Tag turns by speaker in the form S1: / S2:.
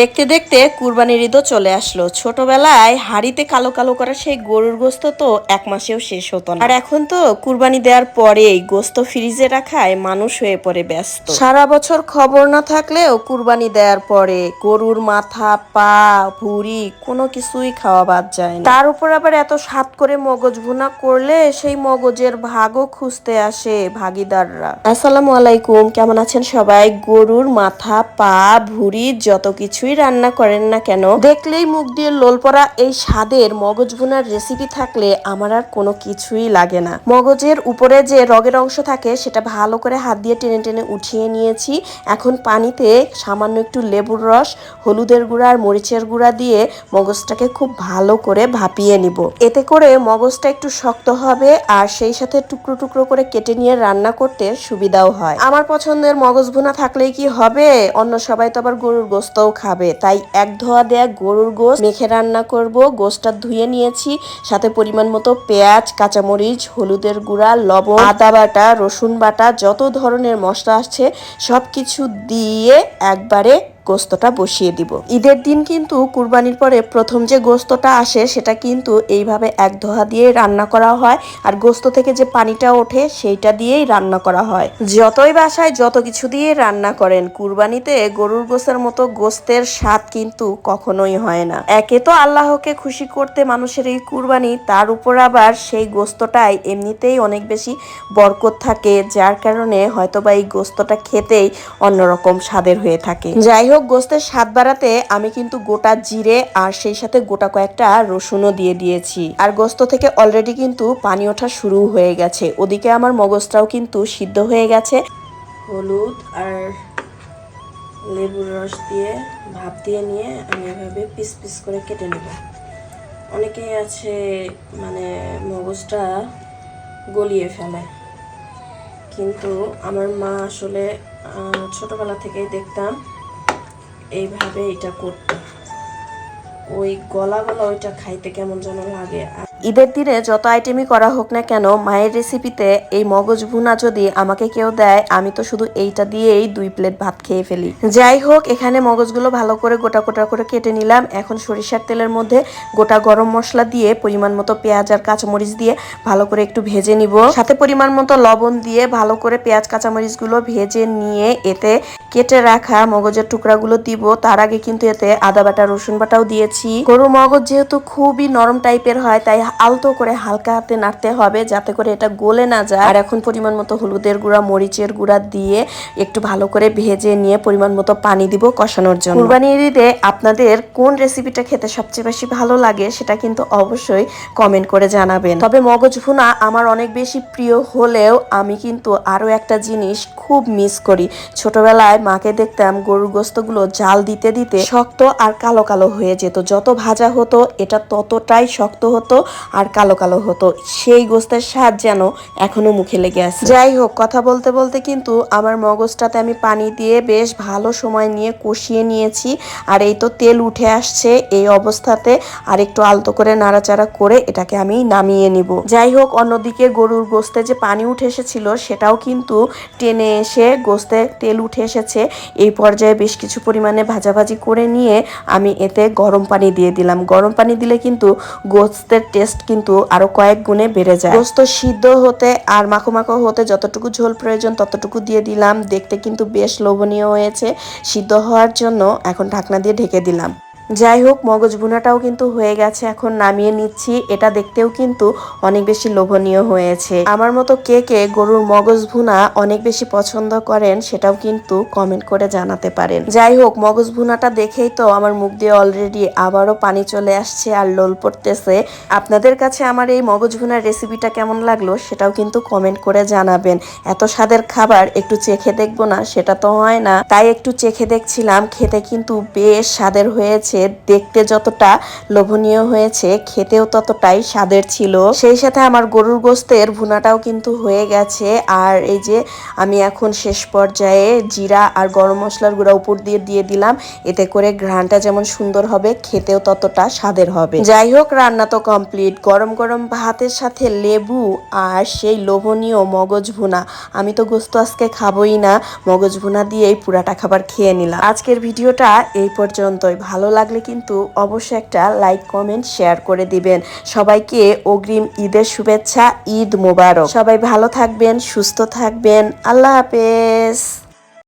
S1: দেখতে দেখতে কুরবানির ঈদও চলে আসলো। ছোটবেলায় হাড়িতে কালো কালো করা সেই গরুর গোস্ত তো এক মাসেও শেষ হতো না। আর এখন তো কুরবানি দেওয়ার পরেই গোস্ত ফ্রিজে রাখায় মানুষ হয়ে পড়ে ব্যস্ত। সারা বছর খবর না থাকলেও কুরবানি দেওয়ার পরে গরুর মাথা, পা, ভুঁড়ি কোনো কিছুই খাওয়া বাদ যায় না। তার উপর আবার এত স্বাদ করে মগজ ভুনা করলে সেই মগজের ভাগও খুঁজতে আসে ভাগিদাররা। আসসালামু আলাইকুম, কেমন আছেন সবাই? গরুর মাথা, পা, ভুঁড়ি যত কিছুই রান্না করেন না কেন? দেখলেই মুখ দিয়ে লোল পড়া এই স্বাদের মগজ ভুনার রেসিপি থাকলে আমার আর কোনো কিছুই লাগে না। মগজের উপরে যে রগের অংশ থাকে, সেটা ভালো করে হাত দিয়ে টেনে টেনে উঠিয়ে নিয়েছি। এখন পানিতে সামান্য একটু লেবুর রস, হলুদের গুঁড়া আর মরিচের গুঁড়া দিয়ে মগজটাকে খুব ভালো করে ভাপিয়ে নিব। এতে করে মগজটা একটু শক্ত হবে আর সেই সাথে টুকরো টুকরো করে কেটে নিয়ে রান্না করতে সুবিধাও হয়। আমার পছন্দের মগজ ভুনা থাকলেই কি হবে? অন্য সবাই তো আবার গরুর গোস্তও খাবে। তাই এক ধোয়া দেয়া গরুর গোস মেখে রান্না করব। গোসটা ধুয়ে নিয়েছি। সাথে পরিমাণ মতো পেঁয়াজ, কাঁচামরিচ, হলুদের গুঁড়া, লবণ, আদা বাটা, রসুন বাটা, যত ধরনের মশলা আসছে সব কিছু দিয়ে একবারে গোস্তটা বসিয়ে দিব। ঈদের দিন কিন্তু কুরবানির পরে প্রথম যে গোস্তটা আসে, সেটা কিন্তু এইভাবে এক ধোয়া দিয়ে রান্না করা হয় আর গোস্ত থেকে যে পানিটা ওঠে, সেইটা দিয়েই রান্না করা হয়। যতই বাসায় যত কিছু দিয়ে রান্না করেন, কুরবানিতে গরুর গোস্তের মতো গোস্তের স্বাদ কিন্তু কখনোই হয় না। একে তো আল্লাহকে খুশি করতে মানুষের এই কুরবানি, তার উপর আবার সেই গোস্তটাই এমনিতেই অনেক বেশি বরকত থাকে, যার কারণে হয়তোবা এই গোস্তটা খেতেই অন্যরকম স্বাদের হয়ে থাকে। যাই হোক গোস্তের স্বাদ বাড়াতে আমি কিন্তু গোটা জিরে আর সেই সাথে গোটা কয়েকটা রসুনও দিয়ে দিয়েছি। আর গোস্ত থেকে অলরেডি কিন্তু পানি ওঠা শুরু হয়ে গেছে। ওদিকে আমার মগজটাও কিন্তু সিদ্ধ হয়ে গেছে। হলুদ আর লেবুর রস দিয়ে ভাপ দিয়ে নিয়ে আমি এভাবে পিস পিস করে কেটে নেব। অনেকেই আছে মানে মগজটা গলিয়ে ফেলে। কিন্তু আমার মা আসলে ছোটবেলা থেকেই দেখতাম এইভাবে এটা করতে। ওই গলা গলা ওইটা খাইতে কেমন যেন লাগে। আর ঈদের দিনে যত আইটেমই করা হোক না কেন, মায়ের রেসিপিতে এই মগজ ভুনা যদি আমাকে কেউ দেয়, আমি তো শুধু এইটা দিয়েই দুই প্লেট ভাত খেয়ে ফেলি। যাই হোক, এখানে মগজগুলো ভালো করে গোটা গোটা করে কেটে নিলাম। এখন সরিষার তেলের মধ্যে গোটা গরম মশলা দিয়ে পরিমাণ মতো পেঁয়াজ আর কাঁচামরিচ দিয়ে ভালো করে একটু ভেজে নিব। সাথে পরিমাণ মতো লবণ দিয়ে ভালো করে পেঁয়াজ, কাঁচামরিচগুলো ভেজে নিয়ে এতে কেটে রাখা মগজের টুকরাগুলো দিব। তার আগে কিন্তু এতে আদা বাটা, রসুন বাটাও দিয়েছি। গরু মগজ যেহেতু খুবই নরম টাইপের হয়, তাই আলতো করে হালকা হাতে নাড়তে হবে যাতে করে এটা গলে না যায়। আর এখন পরিমাণ মতো হলুদের গুঁড়া, মরিচের গুঁড়া দিয়ে একটু ভালো করে ভেজে নিয়ে পরিমাণ মতো পানি দিব কষানোর জন্য। কুরবানির ঈদে আপনাদের কোন রেসিপিটা খেতে সবচেয়ে বেশি ভালো লাগে সেটা কিন্তু অবশ্যই কমেন্ট করে জানাবেন। তবে মগজ ভুনা আমার অনেক বেশি প্রিয় হলেও আমি কিন্তু আরও একটা জিনিস খুব মিস করি। ছোটবেলায় মাকে দেখতাম গরুর গোস্তগুলো জাল দিতে দিতে শক্ত আর কালো কালো হয়ে যেত। যত ভাজা হতো, এটা ততটাই শক্ত হতো আর কালো কালো হতো। সেই গোস্তের স্বাদ যেন এখনও মুখে লেগে আছে। যাই হোক, কথা বলতে বলতে কিন্তু আমার মগজটাতে আমি পানি দিয়ে বেশ ভালো সময় নিয়ে কষিয়ে নিয়েছি। আর এই তো তেল উঠে আসছে এই অবস্থাতে। আর একটু আলতো করে নাড়াচাড়া করে এটাকে আমি নামিয়ে নিব। যাই হোক, অন্যদিকে গরুর গোস্তে যে পানি উঠে এসেছিল সেটাও কিন্তু টেনে এসে গোস্তে তেল উঠে এসেছে। এই পর্যায়ে বেশ কিছু পরিমাণে ভাজাভাজি করে নিয়ে আমি এতে গরম পানি দিয়ে দিলাম। গরম পানি দিলে কিন্তু গোস্তের টেস্ট কিন্তু আরও কয়েক গুণে বেড়ে যায়। গোস্ত সিদ্ধ হতে আর মাখো মাখো হতে যতটুকু ঝোল প্রয়োজন ততটুকু দিয়ে দিলাম। দেখতে কিন্তু বেশ লোভনীয় হয়েছে। সিদ্ধ হওয়ার জন্য এখন ঢাকনা দিয়ে ঢেকে দিলাম। যাই হোক, মগজ ভুনাটাও কিন্তু হয়ে গেছে। এখন নামিয়ে নিচ্ছি। এটা দেখতেও কিন্তু অনেক বেশি লোভনীয় হয়েছে। আমার মতো কে কে গরুর মগজ ভুনা অনেক বেশি পছন্দ করেন, সেটাও কিন্তু কমেন্ট করে জানাতে পারেন। যাই হোক, মগজ ভুনাটা দেখেই তো আমার মুখ দিয়ে অলরেডি আবারও পানি চলে আসছে আর লোল পড়তেছে। আপনাদের কাছে আমার এই মগজ ভুনার রেসিপিটা কেমন লাগল, সেটাও কিন্তু কমেন্ট করে জানাবেন। এত স্বাদের খাবার একটু চেখে দেখব না, সেটা তো হয় না। তাই একটু চেখে দেখছিলাম, খেতে কিন্তু বেশ স্বাদের হয়েছে। দেখতে যতটা লোভনীয় হয়েছে, খেতেও ততটাই স্বাদের ছিল। সেই সাথে আমার গরুর গোস্তের ভুনাটাও কিন্তু হয়ে গেছে। আর এই যে আমি এখন শেষ পর্যায়ে জিরা আর গরম মশলার গুঁড়া উপর দিয়ে দিয়ে দিলাম। এতে করে ঘ্রাণটা যেমন সুন্দর হবে, খেতেও ততটা স্বাদের হবে। যাই হোক, রান্না তো কমপ্লিট। গরম গরম ভাতের সাথে লেবু আর সেই লোভনীয় মগজ ভুনা। আমি তো গোস্ত আজকে খাবোই না। মগজ ভুনা দিয়েই পুরাটা খাবার খেয়ে নিলাম। আজকের ভিডিওটা এই পর্যন্তই। ভালো লাগলে কিন্তু অবশ্যই একটা লাইক কমেন্ট শেয়ার করে দিবেন। সবাইকে অগ্রিম ঈদের শুভেচ্ছা, ঈদ মোবারক। সবাই ভালো থাকবেন, সুস্থ থাকবেন। আল্লাহ হাফেজ।